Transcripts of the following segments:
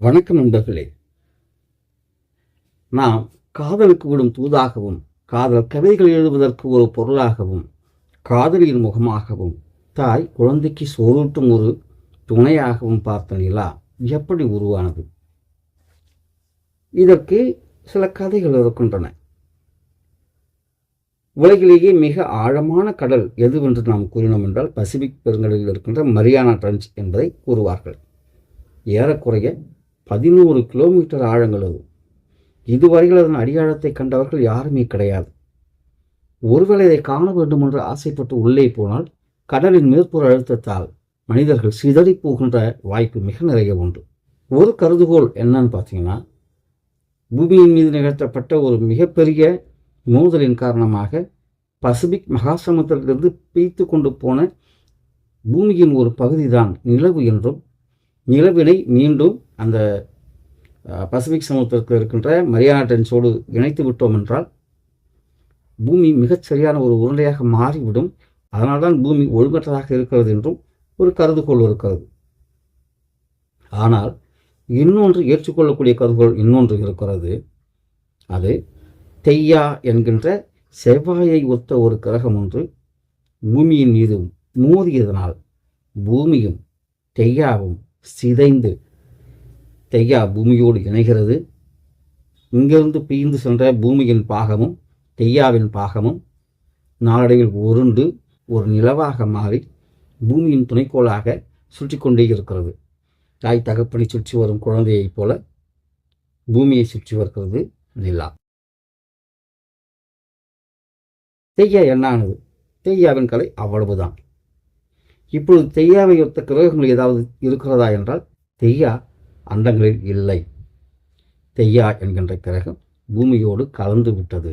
வணக்கம் நண்பர்களே நாம் காதலுக்கு விடும் தூதாகவும் காதல் கவிதைகள் எழுதுவதற்கு ஒரு பொருளாகவும் காதலியின் முகமாகவும் தாய் குழந்தைக்கு சோறூட்டும் ஒரு துணையாகவும் பார்த்த நிலா எப்படி உருவானது? இதற்கு சில கதைகள் இருக்கின்றன. உலகிலேயே மிக ஆழமான கடல் எதுவென்று நாம் கூறினோம் என்றால் பசிபிக் பெருங்கடலில் இருக்கின்ற மரியானா ட்ரன்ச் என்பதை கூறுவார்கள். ஏறக்குறைய பதினோரு கிலோமீட்டர் ஆழங்கள் அது இதுவரையில் அதன் அடியாழத்தை கண்டவர்கள் யாருமே கிடையாது. ஒருவேளை இதை காண வேண்டும் என்று ஆசைப்பட்டு உள்ளே போனால் கடலின் மேற்புற அழுத்தத்தால் மனிதர்கள் சிதறி போகின்ற வாய்ப்பு மிக நிறைய உண்டு. ஒரு கருதுகோள் என்னன்னு பார்த்தீங்கன்னா பூமியின் மீது நிகழ்த்தப்பட்ட ஒரு மிகப்பெரிய மோதலின் காரணமாக பசிபிக் மகாசமுத்திரத்திலிருந்து பிய்த்து கொண்டு போன பூமியின் ஒரு பகுதி தான் நிலவு என்றும் நிலவினை மீண்டும் அந்த பசிபிக் சமுத்திரத்தில் இருக்கின்ற மரியானா டென்ஸோடு இணைத்து விட்டோம் என்றால் பூமி மிகச் சரியான ஒரு உருண்டையாக மாறிவிடும். அதனால்தான் பூமி ஒழுங்கற்றதாக இருக்கிறது என்றும் ஒரு கருதுகோள் இருக்கிறது. ஆனால் இன்னொன்று ஏற்றுக்கொள்ளக்கூடிய கருதுகோள் இன்னொன்று இருக்கிறது. அது தெய்யா என்கின்ற செவ்வாயை ஒத்த ஒரு கிரகம் ஒன்று பூமியின் மீது மோதியதனால் பூமியும் தெய்யாவும் சிதைந்து தெய்யா பூமியோடு இணைகிறது. இங்கிருந்து பிய்ந்து சென்ற பூமியின் பாகமும் தெய்யாவின் பாகமும் நாளடைவில் உருண்டு ஒரு நிலவாக மாறி பூமியின் துணைக்கோளாக சுற்றி கொண்டே இருக்கிறது. தாய் தகப்பனை சுற்றி வரும் குழந்தையைப் போல பூமியை சுற்றி வருகிறது நிலா. தெய்யா என்னானது? தெய்யாவின் கலை அவ்வளவுதான். இப்பொழுது தெய்யாவை ஒத்த கிரகங்கள் ஏதாவது இருக்கிறதா என்றால் தெய்யா அண்டங்களில் இல்லை. தெய்யா என்கின்ற கிரகம் பூமியோடு கலந்து விட்டது.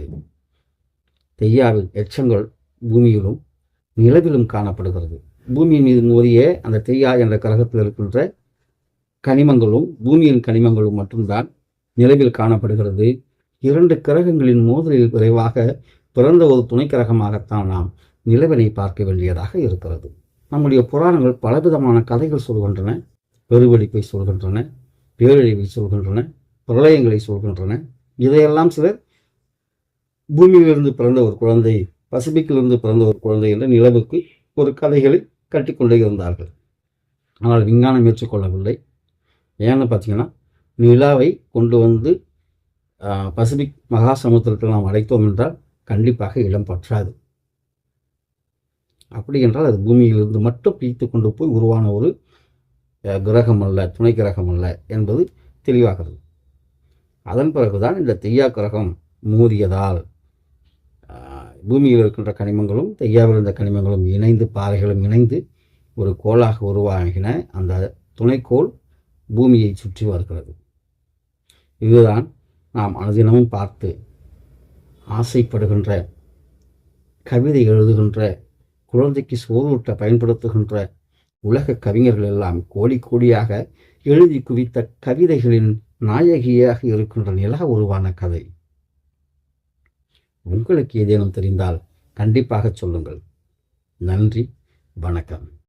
தெய்யாவின் எச்சங்கள் பூமியிலும் நிலவிலும் காணப்படுகிறது. பூமியின் மீது மோதிய அந்த தெய்யா என்ற கிரகத்தில் இருக்கின்ற கனிமங்களும் பூமியின் கனிமங்களும் மட்டும்தான் நிலவில் காணப்படுகிறது. இரண்டு கிரகங்களின் மோதலில் விரைவாக பிறந்த ஒரு துணை கிரகமாகத்தான் நாம் நிலவினை பார்க்க வேண்டியதாக இருக்கிறது. நம்முடைய புராணங்கள் பலவிதமான கதைகள் சொல்கின்றன பெருவெடிப்பை சொல்கின்றன பேரழிவை சொல்கின்றன பிரளயங்களை சொல்கின்றன. இதையெல்லாம் சிலர் பூமியிலிருந்து பிறந்த ஒரு குழந்தை பசிபிக்கிலிருந்து பிறந்த ஒரு குழந்தை என்ற நிலவுக்கு ஒரு கதைகளை கட்டிக்கொண்டே இருந்தார்கள். ஆனால் விஞ்ஞானம் ஏற்றுக்கொள்ளவில்லை. ஏன்னு பார்த்தீங்கன்னா நிலாவை கொண்டு வந்து பசிபிக் மகா சமுத்திரத்தில் நாம் அடைத்தோம் என்றால் கண்டிப்பாக இடம் பற்றாது. அப்படி என்றால் அது பூமியிலிருந்து மட்டும் பிரித்து கொண்டு போய் உருவான ஒரு கிரகம் அல்ல துணை கிரகம் அல்ல என்பது தெளிவாகிறது. அதன் பிறகுதான் இந்த தெய்யா கிரகம் மோதியதால் பூமியில் இருக்கின்ற கனிமங்களும் தெய்யாவில் இருந்த கனிமங்களும் இணைந்து பாறைகளும் இணைந்து ஒரு கோளாக உருவாகின அந்த துணைக்கோள் பூமியை சுற்றி வருகிறது. இதுதான் நாம் அனுதினமும் பார்த்து ஆசைப்படுகின்ற கவிதை எழுதுகின்ற குழந்தைக்கு சோறுட்ட பயன்படுத்துகின்ற உலக கவிஞர்கள் எல்லாம் கோடி கோடியாக எழுதி குவித்த கவிதைகளின் நாயகியாக இருக்கின்ற நிலா உருவான கதை. உங்களுக்கு ஏதேனும் தெரிந்தால் கண்டிப்பாக சொல்லுங்கள். நன்றி வணக்கம்.